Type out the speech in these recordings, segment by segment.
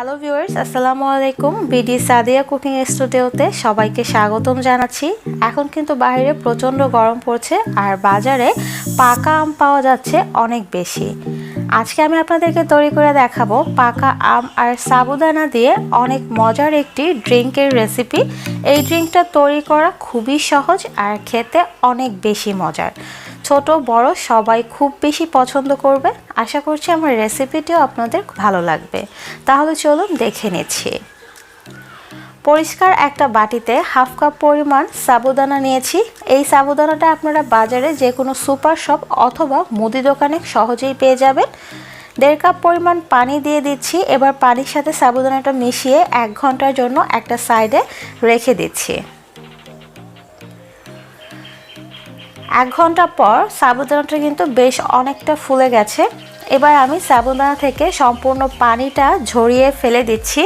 Hello viewers আসসালামু আলাইকুম। BD Sadia cooking স্টুডিওতে সবাইকে স্বাগতম জানাচ্ছি। এখন কিন্তু বাইরে প্রচণ্ড গরম পড়ছে আর বাজারে পাকা আম পাওয়া যাচ্ছে অনেক বেশি। আজকে আমি আপনাদেরকে তৈরি করে দেখাবো পাকা আম আর সাবুদানা দিয়ে অনেক মজার একটি ড্রিঙ্কের রেসিপি এই ড্রিঙ্কটা তৈরি করা খুবই সহজ আর খেতে অনেক বেশি মজার। ছোট, বড় সবাই খুব বেশি পছন্দ করবে। আশা করছি আমার রেসিপিটিও আপনাদের ভালো লাগবে। তাহলে চলুন দেখে নিচ্ছি। পরিষ্কার একটা বাটিতে হাফ কাপ পরিমাণ সাবুদানা নিয়েছি। এই সাবুদানাটা আপনারা বাজারে যে কোনো সুপার শপ অথবা মুদি দোকানে সহজেই পেয়ে যাবেন। দেড় কাপ পরিমাণ পানি দিয়ে দিচ্ছি। এবার পানির সাথে সাবুদানাটা মিশিয়ে এক ঘণ্টার জন্য একটা সাইডে রেখে দিচ্ছি। এক ঘণ্টা পর সাবুদানাটা কিন্তু বেশ অনেকটা ফুলে গেছে। এবার আমি সাবুদানা থেকে সম্পূর্ণ পানিটা ঝরিয়ে ফেলে দিচ্ছি।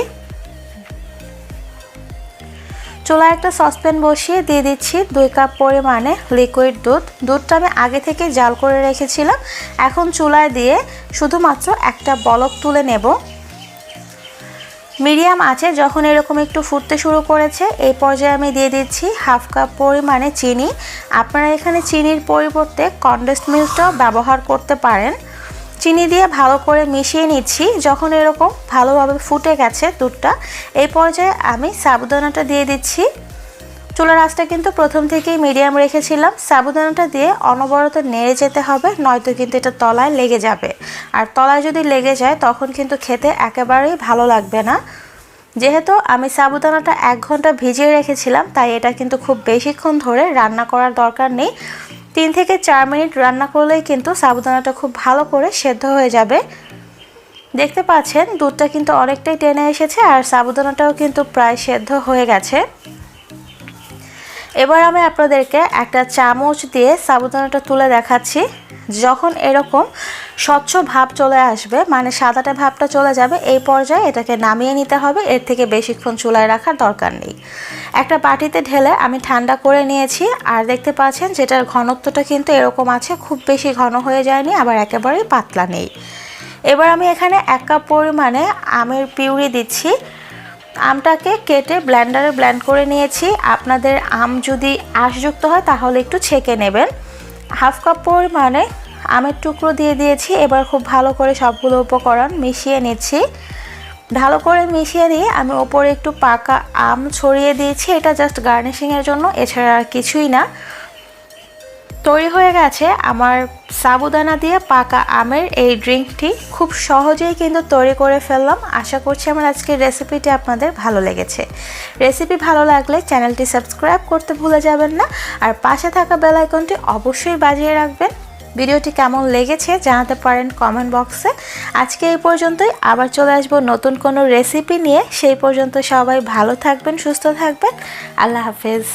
চুলায় একটা সসপ্যান বসিয়ে দিয়ে দিচ্ছি দুই কাপ পরিমাণে লিকুইড দুধ। দুধটা আমি আগে থেকে জাল করে রেখেছিলাম। এখন চুলায় দিয়ে শুধুমাত্র একটা বলক তুলে নেব। মিডিয়াম আছে, যখন এরকম একটু ফুটতে শুরু করেছে, এই পর্যায়ে আমি দিয়ে দিচ্ছি হাফ কাপ পরিমাণে চিনি। আপনারা এখানে চিনির পরিবর্তে কন্ডেন্স মিল্কটাও ব্যবহার করতে পারেন। চিনি দিয়ে ভালো করে মিশিয়ে নিচ্ছি, যখন এরকম ভালোভাবে ফুটে গেছে দুধটা, এই পর্যায়ে আমি সাবুদানাটা দিয়ে দিচ্ছি। চুলার আঁচটা কিন্তু প্রথম থেকেই মিডিয়াম রেখেছিলাম। সাবুদানাটা দিয়ে অনবরত নেড়ে যেতে হবে, নয়তো কিন্তু এটা তলায় লেগে যাবে। আর তলায় যদি লেগে যায়, তখন কিন্তু খেতে একেবারেই ভালো লাগবে না। যেহেতু আমি সাবুদানাটা এক ঘণ্টা ভিজিয়ে রেখেছিলাম, তাই এটা কিন্তু খুব বেশিক্ষণ ধরে রান্না করার দরকার নেই। তিন থেকে চার মিনিট রান্না করলেই কিন্তু সাবুদানাটা খুব ভালো করে সেদ্ধ হয়ে যাবে। দেখতে পাচ্ছেন, দুধটা কিন্তু অনেকটাই টেনে এসেছে, আর সাবুদানাটাও কিন্তু প্রায় সেদ্ধ হয়ে গেছে। এবার আমি আপনাদেরকে একটা চামচ দিয়ে সাবুদানাটা তুলে দেখাচ্ছি। যখন এরকম স্বচ্ছ ভাব চলে আসবে মানে সাদাটা ভাবটা চলে যাবে, এই পর্যায়ে এটাকে নামিয়ে নিতে হবে। এর থেকে বেশিক্ষণ চুলায় রাখার দরকার নেই। একটা বাটিতে ঢেলে আমি ঠান্ডা করে নিয়েছি। আর দেখতে পাচ্ছেন যেটার ঘনত্বটা কিন্তু এরকম আছে, খুব বেশি ঘন হয়ে যায়নি, আবার একেবারেই পাতলা নেই। এবার আমি এখানে এক কাপ পরিমাণে আমের পিউরি দিচ্ছি। আমটাকে কেটে ব্ল্যান্ডারে ব্ল্যান্ড করে নিয়েছি। আপনাদের আম যদি আঁশযুক্ত হয়, তাহলে একটু ছেঁকে নেবেন। হাফ কাপ পরিমাণে আমের টুকরো দিয়ে দিয়েছি। এবার খুব ভালো করে সবগুলো উপকরণ মিশিয়ে নিচ্ছি। ভালো করে মিশিয়ে নিয়ে আমি ওপরে একটু পাকা আম ছড়িয়ে দিয়েছি। এটা জাস্ট গার্নিশিংয়ের জন্য, এছাড়া আর কিছুই না। তৈরি হয়ে গেছে আমার সাবুদানা দিয়ে পাকা আমের এই ড্রিঙ্কটি খুব সহজেই কিন্তু তৈরি করে ফেললাম। আশা করছি আমার আজকের রেসিপিটি আপনাদের ভালো লেগেছে। রেসিপি ভালো লাগলে চ্যানেলটি সাবস্ক্রাইব করতে ভুলে যাবেন না। আর পাশে থাকা বেল আইকনটি অবশ্যই বাজিয়ে রাখবেন। ভিডিওটি কেমন লেগেছে জানাতে পারেন কমেন্ট বক্সে আজকে এই পর্যন্তই। আবার চলে আসব নতুন কোনো রেসিপি নিয়ে। সেই পর্যন্ত সবাই ভালো থাকবেন, সুস্থ থাকবেন। আল্লাহ হাফেজ।